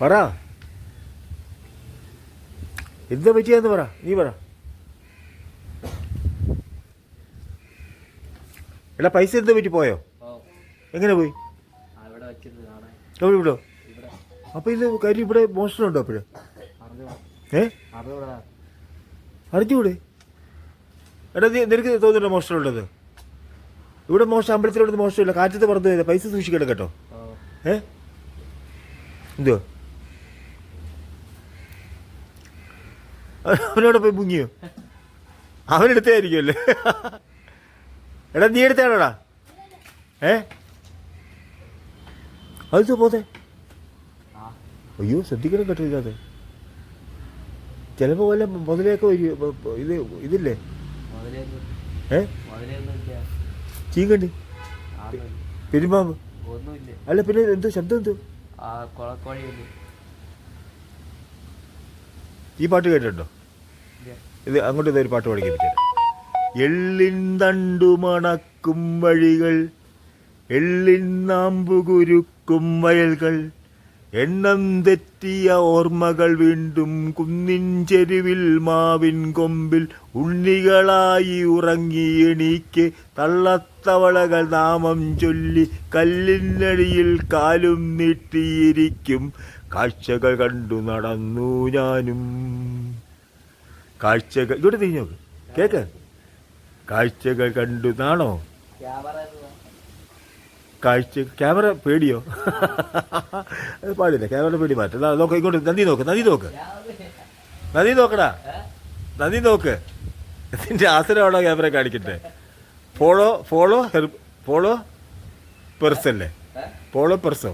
പറ. എന്താ പറ്റിയെന്ന് പറ. നീ പറ. എടാ പൈസ എന്താ പറ്റി പോയോ? എങ്ങനെ പോയി? എവിടെ വിടോ ഇവിടെ അപ്പൊ ഇത് കാര്യം ഇവിടെ മോഷണം ഉണ്ടോ അപ്പോഴും? ഏ? അറിഞ്ഞൂടാ എടാ നീ നിനക്ക് തോന്നുന്നുണ്ടോ മോഷണം ഉള്ളത് ഇവിടെ മോശം അമ്പലത്തിലോട്ട് മോശമില്ല കാറ്റത്ത് പറന്നു പൈസ സൂക്ഷിക്കണം കേട്ടോ. ഏ? എന്തോ അവനോട് പോയി മുങ്ങിയോ? അവനെടുത്തായിരിക്കുമല്ലേ എടാ നീ എടുത്താണോടാ ഏ? അത് പോതെ അയ്യോ ശ്രദ്ധിക്കണം കേട്ടോ ഇതിനകത്ത്. ചിലപ്പോൾ വല്ല മുതലേക്ക് ഇത് ഇതില്ലേ? ഏ? ചീങ്കണ്ടി പെരുമ്പാമ്പ്. ഒന്നുമില്ല. അല്ല പിന്നെ എന്തോ? ശബ്ദം എന്തോ? ഈ പാട്ട് കേട്ടിട്ടുണ്ടോ? ഇത് അങ്ങോട്ട് ഇതൊരു പാട്ട് പഠിക്കാൻ എള്ളിൻ തണ്ടു മണക്കും വഴികൾ എള്ളിൻ നാമ്പു കുരുക്കും വയൽകൾ എണ്ണം തെറ്റിയ ഓർമ്മകൾ വീണ്ടും കുന്നിൻ ചെരുവിൽ മാവിൻ കൊമ്പിൽ ഉണ്ണികളായി ഉറങ്ങി എണീക്ക് തള്ളത്തവളകൾ നാമം ചൊല്ലി കല്ലിനടിയിൽ കാലും നീട്ടിയിരിക്കും. കാഴ്ചകൾ കണ്ടു നടന്നു ഞാനും. കാഴ്ചകൾ ഇവിടെ തിരിഞ്ഞോ കേക്ക്. കാഴ്ചകൾ കണ്ടു നാണോ? കാഴ്ച ക്യാമറ പേടിയോ? അത് പാടില്ല ക്യാമറ പേടി മാറ്റം നോക്ക ഇങ്ങോട്ട് നന്ദി നോക്ക് നന്ദി നോക്ക്. നന്ദി നോക്കടാ. നന്ദി നോക്ക്. നിന്റെ ആസനമാണോ ക്യാമറ കാണിക്കട്ടെ? ഫോളോ ഫോളോ ഫോളോ പെർസല്ലേ ഫോളോ പെർസോ